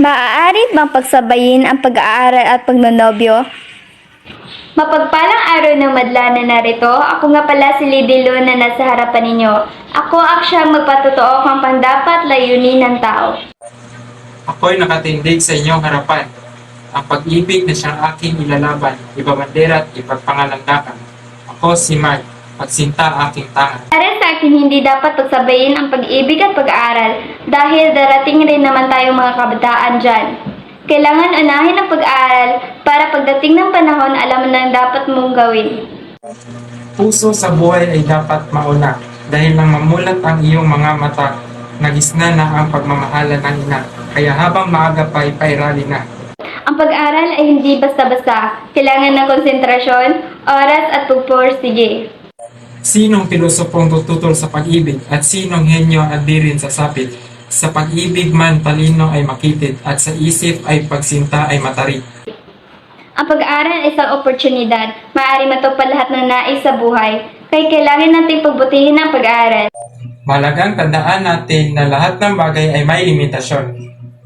Maaari bang pagsabayin ang pag-aaral at pagnonobyo? Mapagpalang araw ng madla na narito, ako nga pala si Lidilo na nasa harapan ninyo. Ako ang siyang magpatotoo kung pandapat layunin ng tao. Ako'y nakatindig sa inyong harapan. Ang pag-ibig na siyang aking ilalaban, ibabandera at ipagpangalandakan. Ako si Mark, pagsinta aking tanga. Para sa akin, hindi dapat pagsabayin ang pag-ibig at pag-aaral dahil darating rin naman tayong mga kabataan dyan. Kailangan unahin ang pag-aaral para pagdating ng panahon, alam na ang dapat mong gawin. Puso sa buhay ay dapat mauna dahil nang mamulat ang iyong mga mata, nagisna na ang pagmamahala ng ina. Kaya habang maaga pa, ipairali na. Ang pag-aaral ay hindi basta-basta. Kailangan ng konsentrasyon, oras at pagpursige. Sinong pilosopong tututol sa pag-ibig at sinong henyo at dirin sa sapit? Sa pag-ibig man talino ay makitid at sa isip ay pagsinta ay matari. Ang pag-aaral ay isang oportunidad. Maaari matupad lahat ng nais sa buhay. Kaya kailangan natin pagbutihin ang pag-aaral. Malagang tandaan natin na lahat ng bagay ay may limitasyon.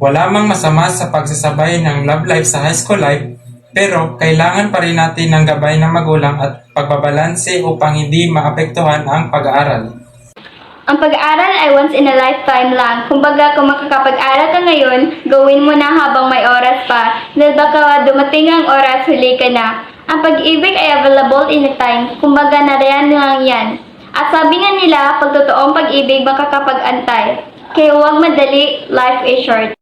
Wala mang masama sa pagsasabay ng love life sa high school life, pero kailangan pa rin natin ng gabay ng magulang at pagbabalanse upang hindi maapektuhan ang pag-aaral. Ang pag-aaral ay once in a lifetime lang. Kumbaga, kung makakapag-aral ka ngayon, gawin mo na habang may oras pa. Dahil baka dumating ang oras, huli ka na. Ang pag-ibig ay available in a time. Kumbaga, narayan lang yan. At sabi nga nila, pag totoong pag-ibig, makakapag-antay. Kaya huwag madali, life is short.